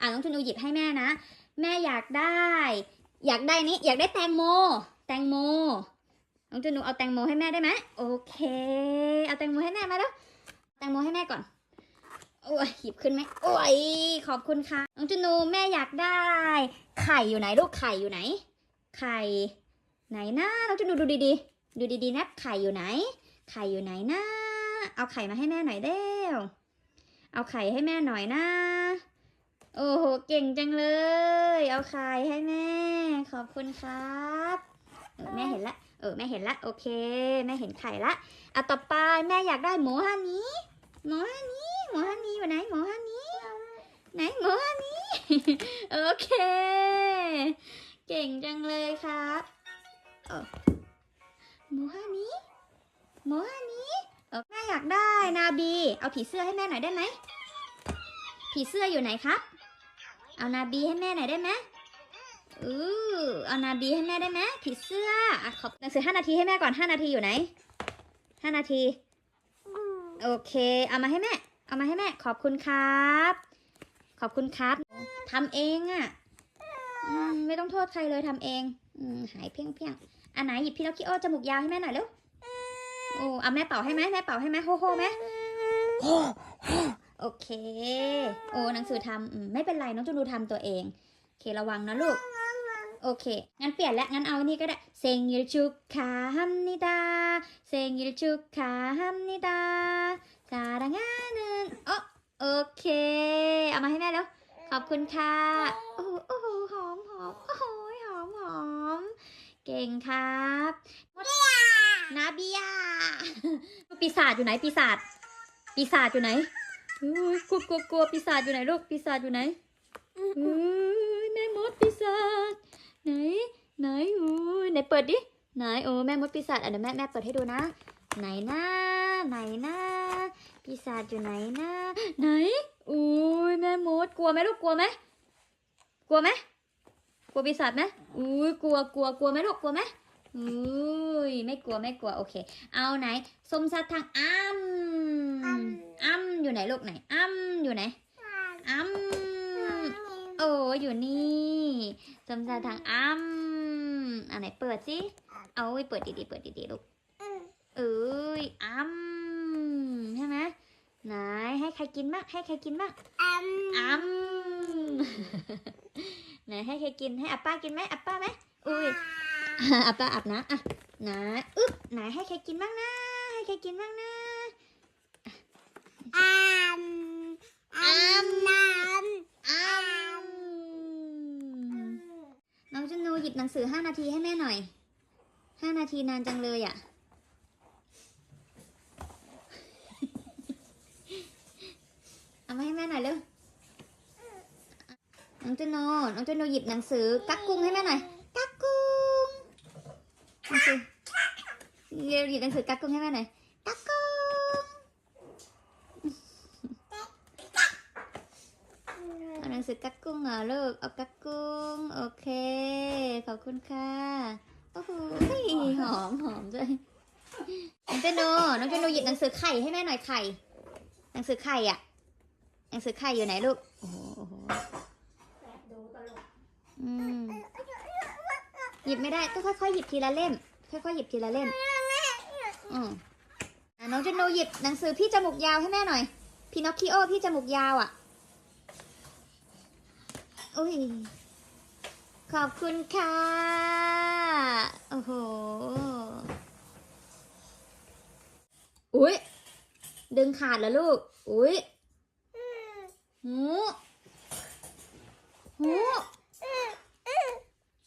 อะน้องจุนูหยิบให้แม่นะ แม่อยากได้ อยากได้นี้อยากได้แตงโม แตงโม น้องจุนูเอาแตงโมให้แม่ได้ไหมโอเค เอาแตงโมให้แม่มาแล้วแตงโมให้แม่ก่อนโอ้ยหยิบขึ้นไหมโอ้ยขอบคุณค่ะ น้องจุนูแม่อยากได้ ไข่อยู่ไหนลูกไข่อยู่ไหน ไข่ไหนนะน้องจุนูดูดีๆ ดูดีๆนะไข่อยู่ไหน ไข่อยู่ไหนนะเอาไข่มาให้แม่หน่อยเด้วเอาไข่ให้แม่หน่อยนะ โอ้โห เก่งจังเลย เอาไข่ให้แม่ ขอบคุณครับเออแม่เห็นละ เออ แม่เห็นละ โอเค แม่เห็นไข่ละ อะ ต่อไปแม่อยากได้หมูฮันนี้ หมูฮันนี้ หมูฮันนี้อยู่ไหน หมูฮันนี้ ไหนหมูฮันนี้ โอเค เก่งจังเลยครับหมูฮันนี้ หมูฮันนี้เออแม่อยากได้นาบี เอาผีเสื้อให้แม่หน่อยได้ไหม ผีเสื้ออยู่ไหนครับ เอานาบีให้แม่หน่อยได้ไหมอือเอานาบีให้แม่ได้ไหมผีเสื้ออะขอบหนังสือห้านาทีให้แม่ก่อนห้านาทีอยู่ไหนห้านาที โอเค เอามาให้แม่ เอามาให้แม่ ขอบคุณครับ ขอบคุณครับทำเองอะ่ะไม่ต้องโทษใครเลยทำเองอหายเพียงเพียงอันไหนหยิบพี่นกคิโอจมูกยาวให้แม่หน่อยเร็วโอ้เอาแม่เป่าให้ไหมแม่เป่าให้ไหมโฮโฮไหม โอเค โอ้หนังสือทำอืมไม่เป็นไรน้องจูนูทำตัวเองโอเคระวังนะลูก โอเค งั้นเปลี่ยนแล้วงั้นเอาอันนี้ก็ได้เซงยิชุกขาฮัมนิดาเซงยิชุกขาฮัมนิดาซาดังานึนโอโอเค เอามาให้แม่แล้ว ขอบคุณค่ะ โอ้โหโอ้โหหอมหอมโอ้โหหอมหอมเก่งครับนาเบียปีศาจอยู่ไหนปีศาจปีศาจอยู่ไหน อุ๊ยกลัวกลัวกลัวปีศาจอยู่ไหนลูกปีศาจอยู่ไหนอุ้ยแม่มดปีศาจไหนไหนอุ้ยไหนเปิดดิไหนโอ้แม่มดปีศาจอะเดี๋ยวแม่แม่เปิดให้ดูนะ ไหนนะไหนนะปีศาจอยู่ไหนนะไหนอุ้ยแม่มดกลัวไหมลูกกลัวไหมกลัวไหมกลัวปีศาจไหมอุ้ยกลัวกลัวกลัวไหมลูกกลัวไหมอุ้ยไม่กลัวไม่กลัวโอเค เอาไหนสมศักดิ์ทางอ้ำ อ้ำอยู่ไหนลูกไหนอ้ำอยู่ไหนอ้ำโอ้อยู่นี่สมศักดิ์ทางอ้ำอันไหนเปิดสิเอาไว้เปิดดีๆเปิดดีๆลูกเอ้ยอ้ำใช่ไหมไหนให้ใครกินบ้างให้ใครกินบ้างอ้ำไหนให้ใครกินให้อาป้ากินไหมอาป้าไหมอุ้ยอาป้าอาบน้ำอะไหนอึ๊บไหนให้ใครกินบ้างนะให้ใครกินบ้างนะอ้ำ น้องจุนูหยิบหนังสือห้านาทีให้แม่หน่อยห้านาทีนานจังเลยอะ เอามาให้แม่หน่อยเร็ว น้องเจโนน้องเจโนหยิบหนังสือกักกุ้งให้แม่หน่อย กักกุ้งหนังสือเร็วหยิบหนังสือกักกุ้งให้แม่หน่อย กักกุ้งเอาหนัง สือกักกุ้งเหรอลูกเอากักกุ้ง โอเค ขอบคุณค่ะ โอ้โหหอมหอมด้วยน้องเจโนน้องเจโนหยิบหนังสือไข่ให้แม่หน่อยไข่ หนังสือไข่อะ หนังสือไข่อยู่ไหนลูก โอ้โหหยิบไม่ได้ก็ค่อยๆหยิบทีละเล่ม ค่อยๆหยิบทีละเล่ม อืมอะน้องเจนโนหยิบหนังสือพี่จมูกยาวให้แม่หน่อย พี่นอคคิโอพี่จมูกยาวอะ อุ้ย ขอบคุณค่ะ โอ้โห อุ้ย ดึงขาดแล้วลูก อุ้ยหูหู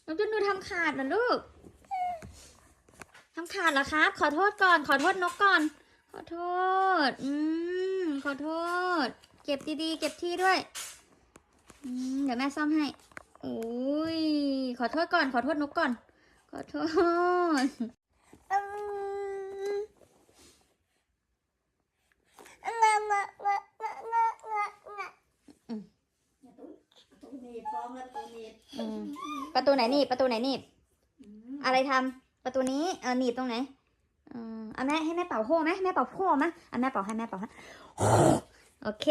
น้องจุนดูทำขาดเหรอลูก ทำขาดเหรอครับ ขอโทษก่อน ขอโทษนกก่อน ขอโทษ อืม ขอโทษ เก็บดีๆ เก็บที่ด้วย เดี๋ยวแม่ซ่อมให้โอ้ย ขอโทษก่อน ขอโทษนกก่อน ขอโทษอืมประตูไหนหนี่ประตูไหนหนี่อะไรทำประตูนี้เออหนีบตรงไหนเออเอาแม่ให้แม่เป่าโห่ไหมแม่เป่าโห่ไหมเอาแม่เป่าให้แม่เป่าให้โอเค